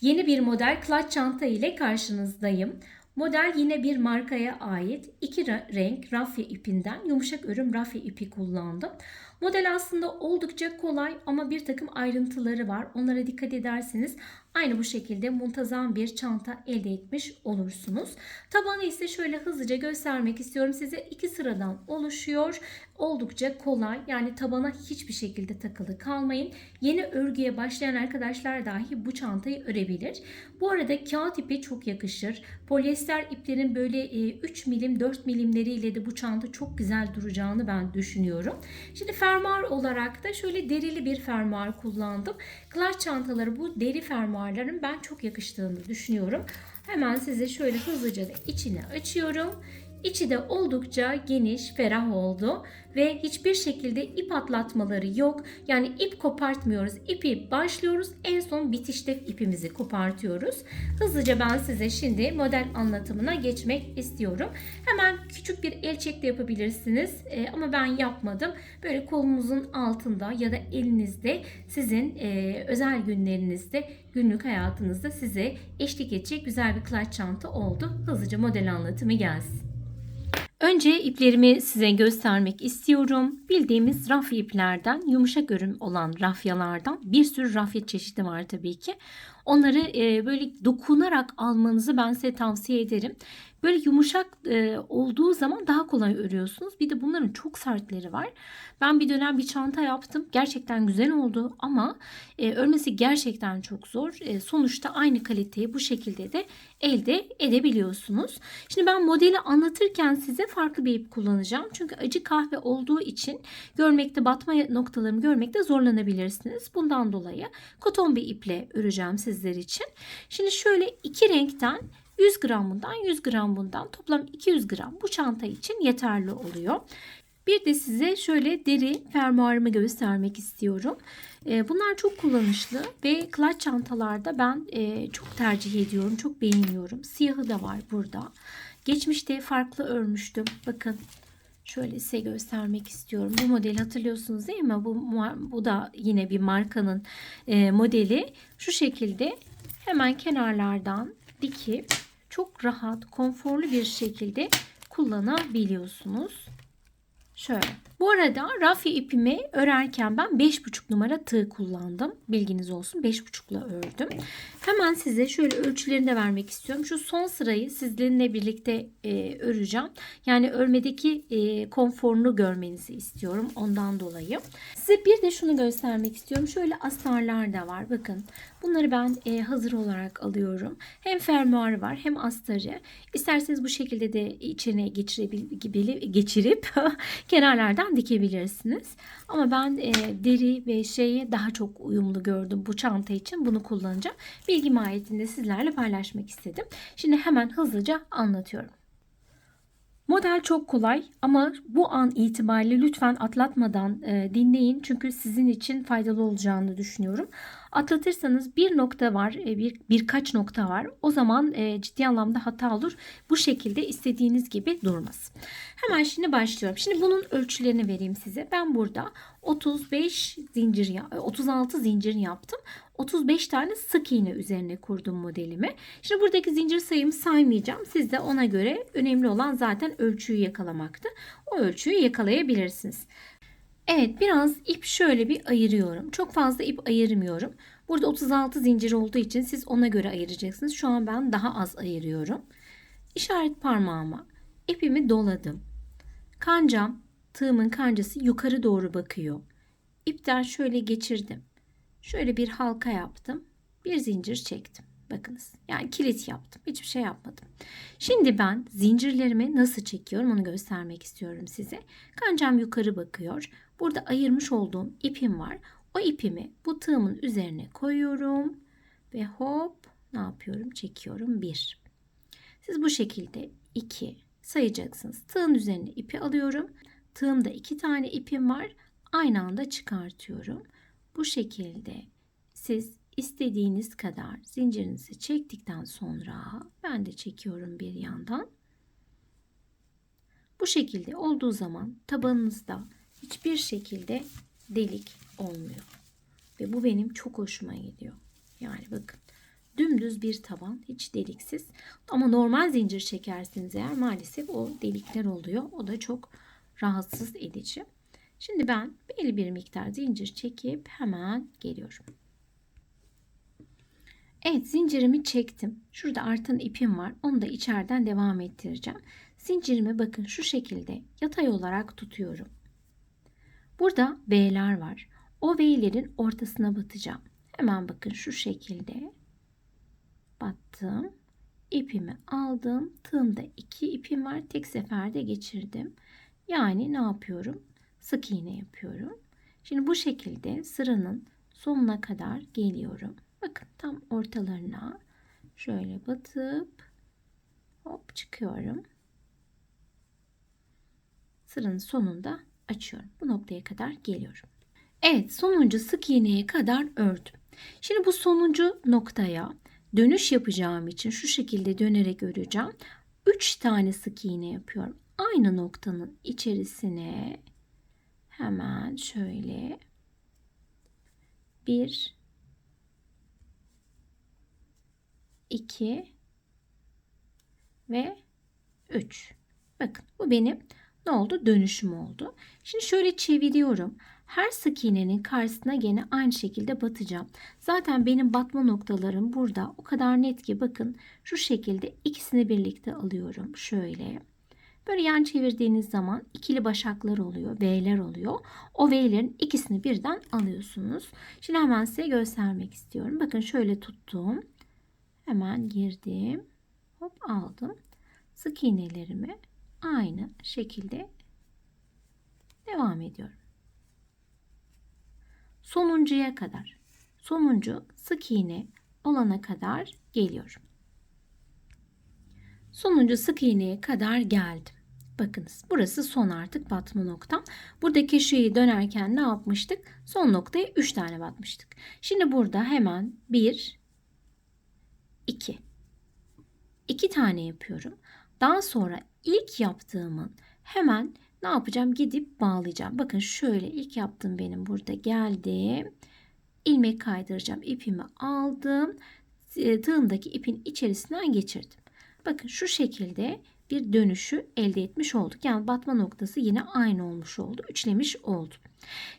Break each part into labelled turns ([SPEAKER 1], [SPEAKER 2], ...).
[SPEAKER 1] Yeni bir model clutch çanta ile karşınızdayım. Model yine bir markaya ait iki renk rafya ipinden yumuşak örüm rafya ipi kullandım. Model aslında oldukça kolay ama bir takım ayrıntıları var. Onlara dikkat ederseniz aynı bu şekilde muntazam bir çanta elde etmiş olursunuz. Tabanı ise şöyle hızlıca göstermek istiyorum size. iki sıradan oluşuyor. Oldukça kolay yani tabana hiçbir şekilde takılı kalmayın. Yeni örgüye başlayan arkadaşlar dahi bu çantayı örebilir. Bu arada kağıt ipi çok yakışır. Polyester iplerin böyle e, 3 milim 4 milimleriyle de bu çanta çok güzel duracağını ben düşünüyorum. Şimdi fermuar olarak da şöyle derili bir fermuar kullandım. Clutch çantaları bu deri fermuarların ben çok yakıştığını düşünüyorum. Hemen size şöyle hızlıca da içini açıyorum. İçi de oldukça geniş, ferah oldu ve hiçbir şekilde ip atlatmaları yok. Yani ip kopartmıyoruz. İpi başlıyoruz. En son bitişte ipimizi kopartıyoruz. Hızlıca ben size şimdi model anlatımına geçmek istiyorum. Hemen küçük bir el çek de yapabilirsiniz. Ee, ama ben yapmadım. Böyle kolunuzun altında ya da elinizde sizin e, özel günlerinizde günlük hayatınızda size eşlik edecek güzel bir clutch çanta oldu. Hızlıca model anlatımı gelsin. Önce iplerimi size göstermek istiyorum. Bildiğimiz rafya iplerden, yumuşak örüm olan rafyalardan bir sürü rafya çeşidi var tabii ki. Onları e, böyle dokunarak almanızı ben size tavsiye ederim. Böyle yumuşak e, olduğu zaman daha kolay örüyorsunuz. Bir de bunların çok sertleri var. Ben bir dönem bir çanta yaptım. Gerçekten güzel oldu ama e, örmesi gerçekten çok zor. E, sonuçta aynı kaliteyi bu şekilde de elde edebiliyorsunuz. Şimdi ben modeli anlatırken size farklı bir ip kullanacağım. Çünkü acı kahve olduğu için görmekte batma noktalarını görmekte zorlanabilirsiniz. Bundan dolayı koton bir iple öreceğim sizler için. Şimdi şöyle iki renkten 100 gram bundan 100 gram bundan toplam 200 gram bu çanta için yeterli oluyor. Bir de size şöyle deri fermuarımı göstermek istiyorum. Ee, Bunlar çok kullanışlı ve clutch çantalarda ben e, çok tercih ediyorum. Çok beğeniyorum. Siyahı da var burada. Geçmişte farklı örmüştüm. Bakın şöyle size göstermek istiyorum. Bu modeli hatırlıyorsunuz değil mi? Bu, bu da yine bir markanın e, modeli. Şu şekilde hemen kenarlardan dikip çok rahat, konforlu bir şekilde kullanabiliyorsunuz. Şöyle. Bu arada rafya ipimi örerken ben 5,5 numara tığ kullandım. Bilginiz olsun 5,5'la ördüm. Hemen size şöyle ölçülerini de vermek istiyorum. Şu son sırayı sizlerle birlikte e, öreceğim. Yani örmedeki e, konforunu görmenizi istiyorum ondan dolayı. Size bir de şunu göstermek istiyorum. Şöyle astarlar da var. Bakın bunları ben e, hazır olarak alıyorum. Hem fermuarı var hem astarı. İsterseniz bu şekilde de içine geçirip kenarlardan dikebilirsiniz. Ama ben e, deri ve şeyi daha çok uyumlu gördüm bu çanta için. Bunu kullanacağım. Bilgi mahiyetinde sizlerle paylaşmak istedim. Şimdi hemen hızlıca anlatıyorum. Model çok kolay ama bu an itibariyle lütfen atlatmadan e, dinleyin. Çünkü sizin için faydalı olacağını düşünüyorum. Atlatırsanız bir nokta var, e, bir birkaç nokta var. O zaman e, ciddi anlamda hata olur. Bu şekilde istediğiniz gibi durmaz. Hemen şimdi başlıyorum. Şimdi bunun ölçülerini vereyim size. Ben burada 35 zincir, ya- e, 36 zincir yaptım. 35 tane sık iğne üzerine kurdum modelimi. Şimdi buradaki zincir sayımı saymayacağım. Siz de ona göre önemli olan zaten ölçüyü yakalamaktı. O ölçüyü yakalayabilirsiniz. Evet biraz ip şöyle bir ayırıyorum. Çok fazla ip ayırmıyorum. Burada 36 zincir olduğu için siz ona göre ayıracaksınız. Şu an ben daha az ayırıyorum. İşaret parmağıma ipimi doladım. Kancam, tığımın kancası yukarı doğru bakıyor. İpten şöyle geçirdim. Şöyle bir halka yaptım. Bir zincir çektim. Bakınız. Yani kilit yaptım. Hiçbir şey yapmadım. Şimdi ben zincirlerimi nasıl çekiyorum onu göstermek istiyorum size. Kancam yukarı bakıyor. Burada ayırmış olduğum ipim var. O ipimi bu tığımın üzerine koyuyorum ve hop ne yapıyorum? Çekiyorum. Bir. Siz bu şekilde iki sayacaksınız. Tığın üzerine ipi alıyorum. Tığımda iki tane ipim var. Aynı anda çıkartıyorum. Bu şekilde siz istediğiniz kadar zincirinizi çektikten sonra ben de çekiyorum bir yandan. Bu şekilde olduğu zaman tabanınızda hiçbir şekilde delik olmuyor. Ve bu benim çok hoşuma gidiyor. Yani bakın Dümdüz bir taban, hiç deliksiz. Ama normal zincir çekerseniz eğer maalesef o delikler oluyor. O da çok rahatsız edici. Şimdi ben belli bir miktar zincir çekip hemen geliyorum. Evet zincirimi çektim. Şurada artan ipim var. Onu da içeriden devam ettireceğim. Zincirimi bakın şu şekilde yatay olarak tutuyorum. Burada V'ler var. O V'lerin ortasına batacağım. Hemen bakın şu şekilde battım. İpimi aldım. Tığımda iki ipim var. Tek seferde geçirdim. Yani ne yapıyorum? Sık iğne yapıyorum. Şimdi bu şekilde sıranın sonuna kadar geliyorum. Bakın tam ortalarına şöyle batıp hop çıkıyorum. Sıranın sonunda açıyorum. Bu noktaya kadar geliyorum. Evet sonuncu sık iğneye kadar ördüm. Şimdi bu sonuncu noktaya dönüş yapacağım için şu şekilde dönerek öreceğim. 3 tane sık iğne yapıyorum. Aynı noktanın içerisine hemen şöyle bir 2 ve 3. Bakın bu benim ne oldu? Dönüşüm oldu. Şimdi şöyle çeviriyorum. Her sık iğnenin karşısına gene aynı şekilde batacağım. Zaten benim batma noktalarım burada. O kadar net ki bakın şu şekilde ikisini birlikte alıyorum. Şöyle. Böyle yan çevirdiğiniz zaman ikili başaklar oluyor, V'ler oluyor. O V'lerin ikisini birden alıyorsunuz. Şimdi hemen size göstermek istiyorum. Bakın şöyle tuttum. Hemen girdim. Hop aldım. Sık iğnelerimi aynı şekilde devam ediyorum. Sonuncuya kadar. Sonuncu sık iğne olana kadar geliyorum. Sonuncu sık iğneye kadar geldim. Bakınız burası son artık batma noktam. Buradaki şeyi dönerken ne yapmıştık? Son noktaya 3 tane batmıştık. Şimdi burada hemen 1, 2. 2 tane yapıyorum. Daha sonra ilk yaptığımın hemen ne yapacağım? Gidip bağlayacağım. Bakın şöyle ilk yaptığım benim burada geldim. ilmek kaydıracağım. İpimi aldım. E, tığımdaki ipin içerisinden geçirdim. Bakın şu şekilde bir dönüşü elde etmiş olduk. Yani batma noktası yine aynı olmuş oldu. Üçlemiş oldum.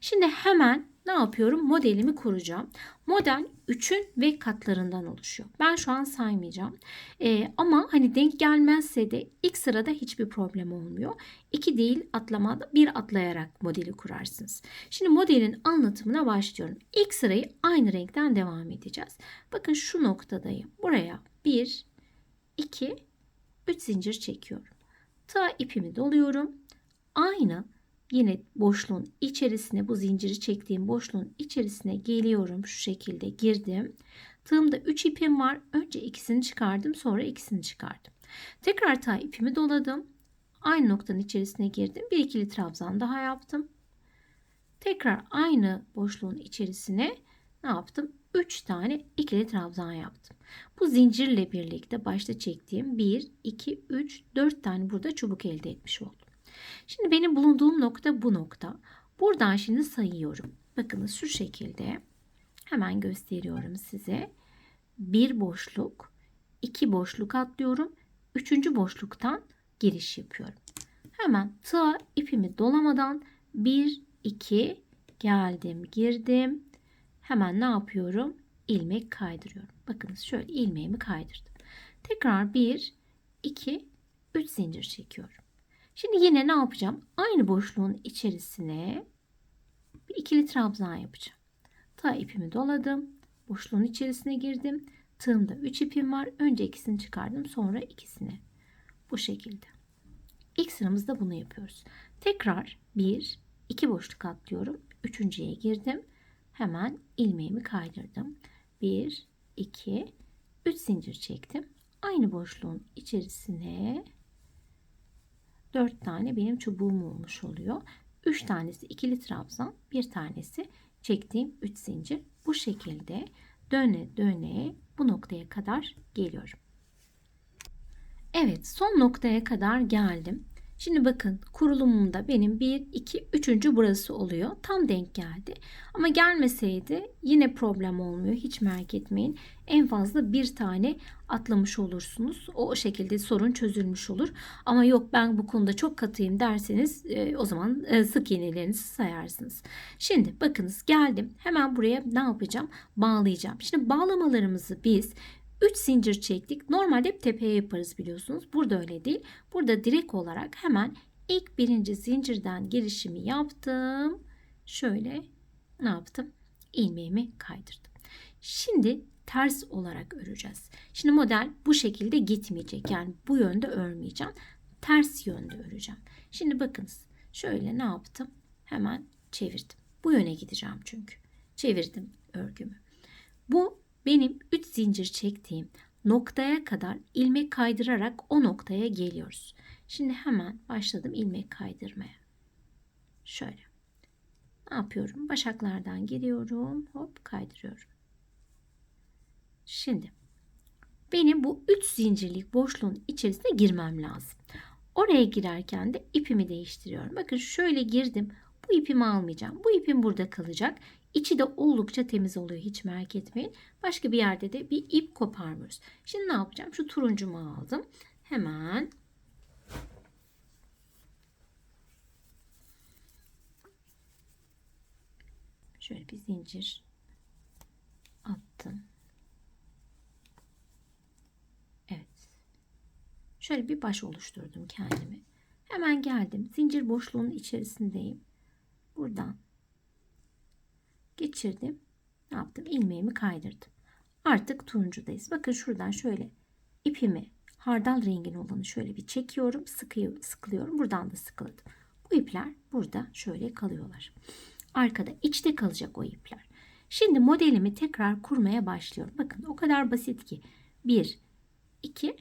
[SPEAKER 1] Şimdi hemen ne yapıyorum? Modelimi kuracağım. Model 3'ün ve katlarından oluşuyor. Ben şu an saymayacağım. Ee, ama hani denk gelmezse de ilk sırada hiçbir problem olmuyor. İki değil atlamada bir atlayarak modeli kurarsınız. Şimdi modelin anlatımına başlıyorum. İlk sırayı aynı renkten devam edeceğiz. Bakın şu noktadayım. Buraya 1, 2, 3 zincir çekiyorum. Ta ipimi doluyorum. Aynı Yine boşluğun içerisine bu zinciri çektiğim boşluğun içerisine geliyorum. Şu şekilde girdim. Tığımda 3 ipim var. Önce ikisini çıkardım sonra ikisini çıkardım. Tekrar ta ipimi doladım. Aynı noktanın içerisine girdim. Bir ikili trabzan daha yaptım. Tekrar aynı boşluğun içerisine ne yaptım? 3 tane ikili trabzan yaptım. Bu zincirle birlikte başta çektiğim 1, 2, 3, 4 tane burada çubuk elde etmiş oldum. Şimdi benim bulunduğum nokta bu nokta. Buradan şimdi sayıyorum. Bakınız şu şekilde hemen gösteriyorum size. Bir boşluk, iki boşluk atlıyorum. Üçüncü boşluktan giriş yapıyorum. Hemen tığa ipimi dolamadan bir, iki geldim, girdim. Hemen ne yapıyorum? ilmek kaydırıyorum. Bakınız şöyle ilmeğimi kaydırdım. Tekrar bir, iki, üç zincir çekiyorum. Şimdi yine ne yapacağım? Aynı boşluğun içerisine bir ikili trabzan yapacağım. Ta ipimi doladım. Boşluğun içerisine girdim. Tığımda 3 ipim var. Önce ikisini çıkardım. Sonra ikisini. Bu şekilde. İlk sıramızda bunu yapıyoruz. Tekrar 1, 2 boşluk atlıyorum. Üçüncüye girdim. Hemen ilmeğimi kaydırdım. 1, 2, 3 zincir çektim. Aynı boşluğun içerisine 4 tane benim çubuğum olmuş oluyor. 3 tanesi ikili trabzan, bir tanesi çektiğim 3 zincir. Bu şekilde döne döne bu noktaya kadar geliyorum. Evet son noktaya kadar geldim. Şimdi bakın kurulumumda benim 1, 2, 3. burası oluyor. Tam denk geldi. Ama gelmeseydi yine problem olmuyor. Hiç merak etmeyin. En fazla bir tane atlamış olursunuz. O şekilde sorun çözülmüş olur. Ama yok ben bu konuda çok katıyım derseniz e, o zaman e, sık iğnelerinizi sayarsınız. Şimdi bakınız geldim. Hemen buraya ne yapacağım? Bağlayacağım. Şimdi bağlamalarımızı biz 3 zincir çektik. Normalde hep tepeye yaparız biliyorsunuz. Burada öyle değil. Burada direkt olarak hemen ilk birinci zincirden girişimi yaptım. Şöyle ne yaptım? İlmeğimi kaydırdım. Şimdi ters olarak öreceğiz. Şimdi model bu şekilde gitmeyecek. Yani bu yönde örmeyeceğim. Ters yönde öreceğim. Şimdi bakınız. Şöyle ne yaptım? Hemen çevirdim. Bu yöne gideceğim çünkü. Çevirdim örgümü. Bu benim 3 zincir çektiğim noktaya kadar ilmek kaydırarak o noktaya geliyoruz. Şimdi hemen başladım ilmek kaydırmaya. Şöyle. Ne yapıyorum? Başaklardan giriyorum. Hop kaydırıyorum. Şimdi benim bu 3 zincirlik boşluğun içerisine girmem lazım. Oraya girerken de ipimi değiştiriyorum. Bakın şöyle girdim. Bu ipimi almayacağım. Bu ipim burada kalacak. İçi de oldukça temiz oluyor hiç merak etmeyin. Başka bir yerde de bir ip koparmıyoruz. Şimdi ne yapacağım? Şu turuncumu aldım. Hemen şöyle bir zincir attım. Evet. Şöyle bir baş oluşturdum kendimi. Hemen geldim. Zincir boşluğunun içerisindeyim. Buradan geçirdim. Ne yaptım? İlmeğimi kaydırdım. Artık turuncudayız. Bakın şuradan şöyle ipimi hardal rengin olanı şöyle bir çekiyorum. Sıkıyor, sıkılıyorum. Buradan da sıkıladım. Bu ipler burada şöyle kalıyorlar. Arkada içte kalacak o ipler. Şimdi modelimi tekrar kurmaya başlıyorum. Bakın o kadar basit ki. 1, 2,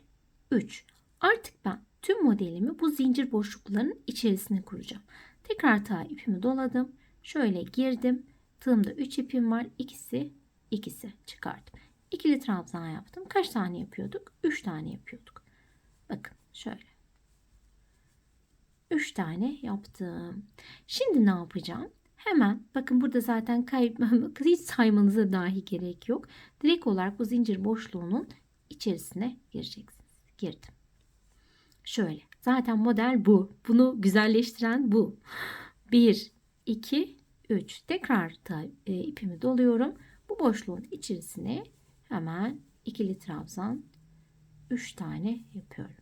[SPEAKER 1] 3. Artık ben tüm modelimi bu zincir boşluklarının içerisine kuracağım. Tekrar ta ipimi doladım. Şöyle girdim. Tığımda 3 ipim var. İkisi ikisi çıkardım. İkili trabzan yaptım. Kaç tane yapıyorduk? 3 tane yapıyorduk. Bakın şöyle. 3 tane yaptım. Şimdi ne yapacağım? Hemen bakın burada zaten kayıp hiç saymanıza dahi gerek yok. Direkt olarak bu zincir boşluğunun içerisine gireceksiniz. Girdim. Şöyle. Zaten model bu. Bunu güzelleştiren bu. 1, 2, 3. Tekrar da e, ipimi doluyorum. Bu boşluğun içerisine hemen ikili trabzan 3 tane yapıyorum.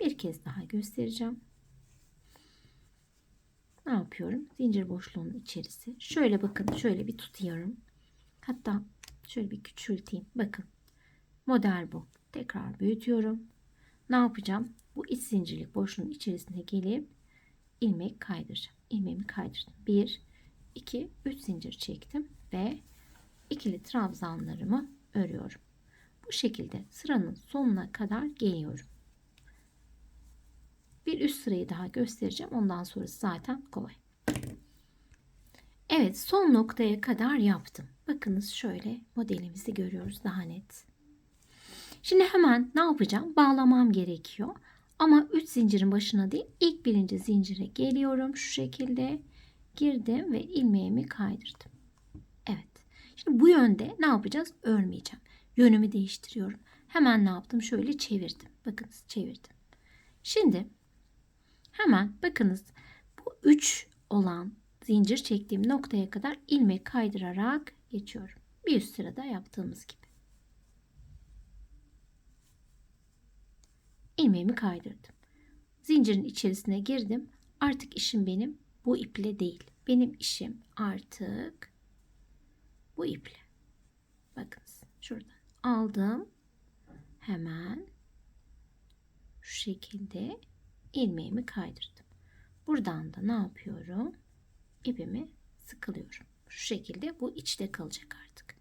[SPEAKER 1] Bir kez daha göstereceğim. Ne yapıyorum? Zincir boşluğunun içerisi. Şöyle bakın. Şöyle bir tutuyorum. Hatta şöyle bir küçülteyim. Bakın. Model bu. Tekrar büyütüyorum. Ne yapacağım? Bu iç zincirlik boşluğun içerisine gelip ilmek kaydıracağım. İlmeğimi kaydırdım. 1, 2, 3 zincir çektim ve ikili trabzanlarımı örüyorum. Bu şekilde sıranın sonuna kadar geliyorum. Bir üst sırayı daha göstereceğim. Ondan sonrası zaten kolay. Evet son noktaya kadar yaptım. Bakınız şöyle modelimizi görüyoruz daha net. Şimdi hemen ne yapacağım? Bağlamam gerekiyor. Ama 3 zincirin başına değil ilk birinci zincire geliyorum. Şu şekilde girdim ve ilmeğimi kaydırdım. Evet. Şimdi bu yönde ne yapacağız? Örmeyeceğim. Yönümü değiştiriyorum. Hemen ne yaptım? Şöyle çevirdim. Bakınız çevirdim. Şimdi hemen bakınız bu 3 olan zincir çektiğim noktaya kadar ilmek kaydırarak geçiyorum. Bir üst sırada yaptığımız gibi. İlmeğimi kaydırdım. Zincirin içerisine girdim. Artık işim benim bu iple değil. Benim işim artık bu iple. Bakınız şuradan aldım. Hemen şu şekilde ilmeğimi kaydırdım. Buradan da ne yapıyorum? İpimi sıkılıyorum. Şu şekilde bu içte kalacak artık.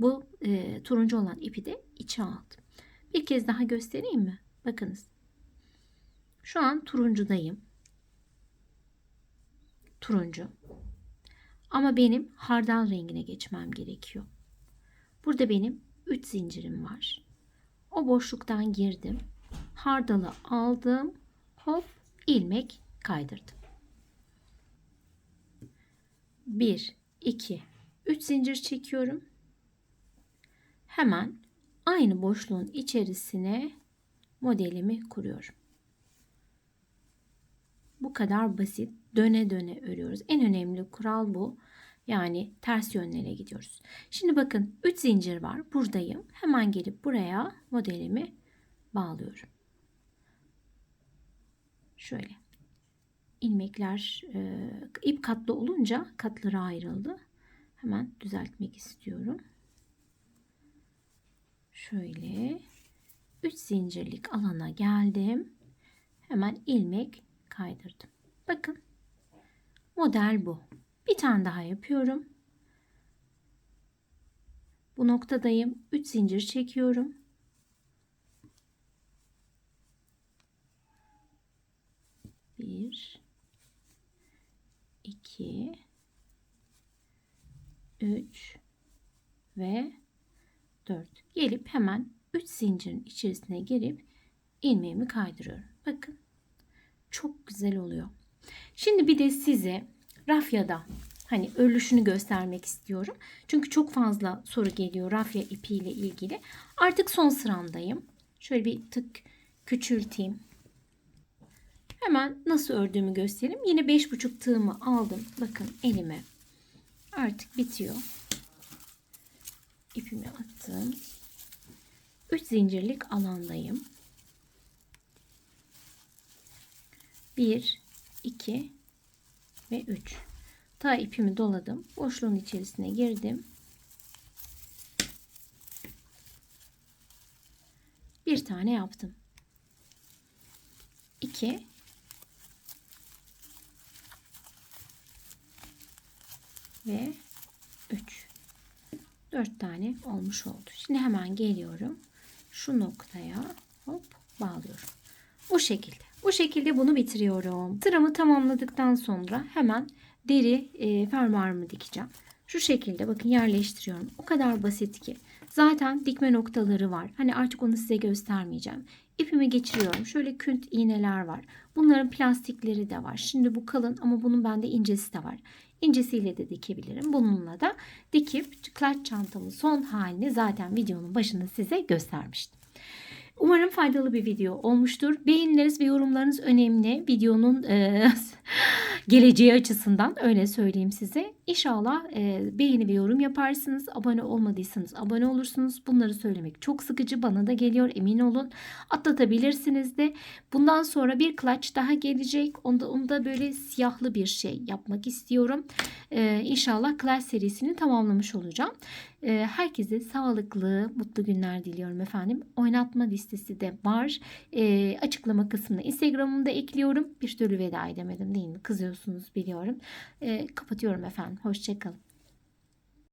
[SPEAKER 1] Bu e, turuncu olan ipi de içe aldım. Bir kez daha göstereyim mi? Bakınız. Şu an turuncudayım. Turuncu. Ama benim hardal rengine geçmem gerekiyor. Burada benim 3 zincirim var. O boşluktan girdim. Hardalı aldım. hop ilmek kaydırdım. 1 2 3 zincir çekiyorum. Hemen aynı boşluğun içerisine modelimi kuruyorum. Bu kadar basit. Döne döne örüyoruz. En önemli kural bu. Yani ters yönlere gidiyoruz. Şimdi bakın 3 zincir var. Buradayım. Hemen gelip buraya modelimi bağlıyorum. Şöyle. ilmekler e, ip katlı olunca katları ayrıldı. Hemen düzeltmek istiyorum. Şöyle 3 zincirlik alana geldim. Hemen ilmek kaydırdım. Bakın model bu. Bir tane daha yapıyorum. Bu noktadayım. 3 zincir çekiyorum. Bir, iki, üç ve dört. Gelip hemen üç zincirin içerisine girip ilmeğimi kaydırıyorum. Bakın çok güzel oluyor. Şimdi bir de size rafyada hani örülüşünü göstermek istiyorum. Çünkü çok fazla soru geliyor rafya ipiyle ilgili. Artık son sıramdayım. Şöyle bir tık küçülteyim. Hemen nasıl ördüğümü göstereyim. Yine 5,5 tığımı aldım. Bakın elime. Artık bitiyor. İpimi attım. 3 zincirlik alandayım. 1 2 ve 3. Ta ipimi doladım. Boşluğun içerisine girdim. Bir tane yaptım. 2 ve 3. 4 tane olmuş oldu. Şimdi hemen geliyorum. Şu noktaya hop bağlıyorum. Bu şekilde. Bu şekilde bunu bitiriyorum. Sıramı tamamladıktan sonra hemen deri e, fermuarımı dikeceğim. Şu şekilde bakın yerleştiriyorum. O kadar basit ki. Zaten dikme noktaları var. Hani artık onu size göstermeyeceğim. İpimi geçiriyorum. Şöyle künt iğneler var. Bunların plastikleri de var. Şimdi bu kalın ama bunun bende incesi de var. İncesiyle de dikebilirim. Bununla da dikip klaç çantamın son halini zaten videonun başında size göstermiştim. Umarım faydalı bir video olmuştur. Beğenileriniz ve yorumlarınız önemli. Videonun e, geleceği açısından öyle söyleyeyim size. İnşallah e, beğeni ve yorum yaparsınız. Abone olmadıysanız abone olursunuz. Bunları söylemek çok sıkıcı bana da geliyor emin olun. Atlatabilirsiniz de. Bundan sonra bir clutch daha gelecek. Onda, onda böyle siyahlı bir şey yapmak istiyorum. E, inşallah clutch serisini tamamlamış olacağım. E, herkese sağlıklı, mutlu günler diliyorum efendim. Oynatma listesi de var. E, açıklama kısmına Instagram'ımı da ekliyorum. Bir türlü veda edemedim değil mi? Kızıyorsunuz biliyorum. E, kapatıyorum efendim. Hoşçakalın.